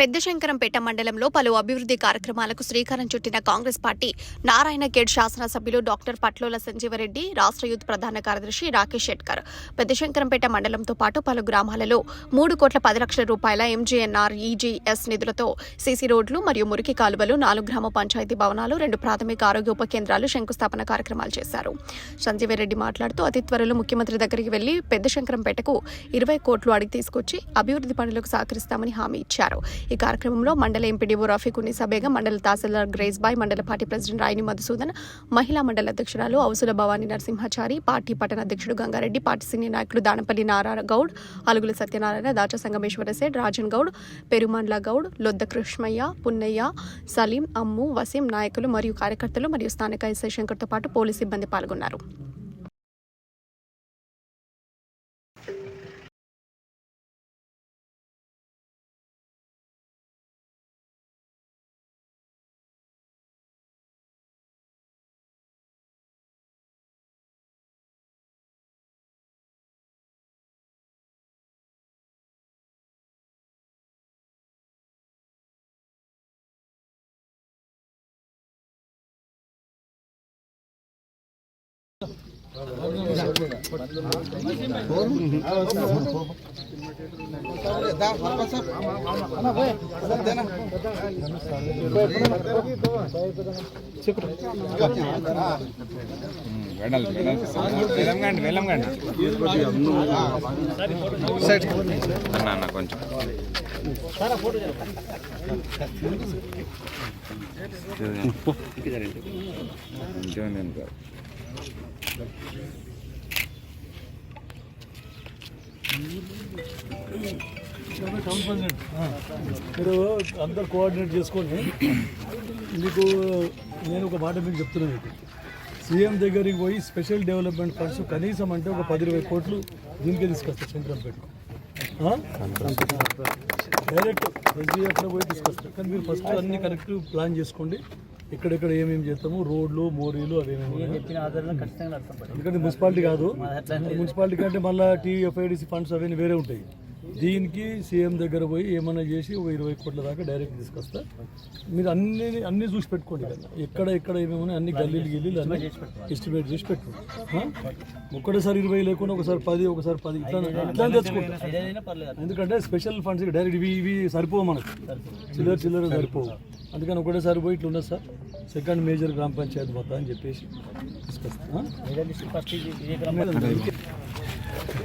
పెద్ద శంకరంపేట మండలంలో పలు అభివృద్ధి కార్యక్రమాలకు శ్రీకారం చుట్టిన కాంగ్రెస్ పార్టీ నారాయణ గేడ్ శాసనసభ్యులు డాక్టర్ పట్లోల సంజీవరెడ్డి రాష్ట్ర యూత్ ప్రధాన కార్యదర్శి రాకేష్ షెట్కర్ పెద్ద శంకరంపేట మండలంతో పాటు పలు గ్రామాలలో మూడు కోట్ల పది లక్షల రూపాయల ఎంజీఎన్ఆర్ ఈజీఎస్ నిధులతో సీసీ రోడ్లు మరియు మురికి కాలువలు నాలుగు గ్రామ పంచాయతీ భవనాలు రెండు ప్రాథమిక ఆరోగ్య ఉప కేంద్రాలు శంకుస్థాపన కార్యక్రమాలు చేశారు. సంజీవరెడ్డి మాట్లాడుతూ అతి త్వరలో ముఖ్యమంత్రి దగ్గరికి వెళ్ళి పెద్ద శంకరంపేటకు ఇరవై కోట్లు అడిగి తీసుకొచ్చి అభివృద్ధి పనులకు సహకరిస్తామని హామీ ఇచ్చారు. ఈ కార్యక్రమంలో మండల ఎంపీడీఓ రఫీక్ ఉన్నీసా బేగం మండల తహసీల్దార్ గ్రేస్ బాయ్ మండల పార్టీ ప్రెసిడెంట్ రాయిని మధుసూదన్ మహిళా మండల అధ్యక్షురాలు ఔసుల భవానీ నరసింహాచారి పార్టీ పట్టణ అధ్యక్షుడు గంగారెడ్డి పార్టీ సీనియర్ నాయకులు దానపల్లి నారాయణ గౌడ్ అలుగుల సత్యనారాయణ దాచ సంగమేశ్వర సేడ్ రాజన్ గౌడ్ పెరుమండ్ల గౌడ్ లొద్ద కృష్ణయ్య పున్నయ్య సలీం అమ్ము వసీం నాయకులు మరియు కార్యకర్తలు మరియు స్థానిక ఎస్ఐ శంకర్తో పాటు పోలీసు సిబ్బంది పాల్గొన్నారు. వెళ్ళాలి వెళ్ళండి వెళ్ళండి అన్న అన్న కొంచెం కొంచెం నేను కాదు. మీరు అందరు కోఆర్డినేట్ చేసుకొని మీకు నేను ఒక మాట మీకు చెప్తున్నాను మీకు. సీఎం దగ్గరికి పోయి స్పెషల్ డెవలప్మెంట్ ఫండ్స్ కనీసం అంటే ఒక పది ఇరవై కోట్లు దీనికే తీసుకొస్తారు శంకరంపేటకు ఆ? డైరెక్ట్ ఎస్డిఎఫ్లో పోయి తీసుకొస్తారు కానీ మీరు ఫస్ట్ అన్ని కరెక్ట్ ప్లాన్ చేసుకోండి. ఎక్కడెక్కడ ఏమేమి చేస్తాము? రోడ్లు మోరీలు అవి ఏమేమి ఎందుకంటే మున్సిపాలిటీ కాదు. మున్సిపాలిటీ కంటే మళ్ళీ టీఎఫ్ఐడిసి ఫండ్స్ అవన్నీ వేరే ఉంటాయి. దీనికి సీఎం దగ్గర పోయి ఏమైనా చేసి ఒక ఇరవై కోట్ల దాకా డైరెక్ట్ తీసుకొస్తా. మీరు అన్ని అన్ని చూసి పెట్టుకోండి కదా ఎక్కడ ఎక్కడ ఏమేమి అన్ని గల్లీలు గిల్లీలు అన్ని ఎస్టిమేట్ చేసి పెట్టు ఆ? ఒక్కటేసారి ఇరవై లేకుండా ఒకసారి పది ఒకసారి పది. ఇట్లా ఇట్లా తెచ్చుకుంటా. ఎందుకంటే స్పెషల్ ఫండ్స్ డైరెక్ట్ ఇవి ఇవి సరిపోవు మనకు. చిల్లర చిల్లర సరిపోవు. అందుకని ఒకటేసారి పోయి ఇట్లా ఉన్నది సార్. సెకండ్ మేజర్ గ్రామ పంచాయతీ మొత్తం అని చెప్పేసి తీసుకొస్తా. ఆ?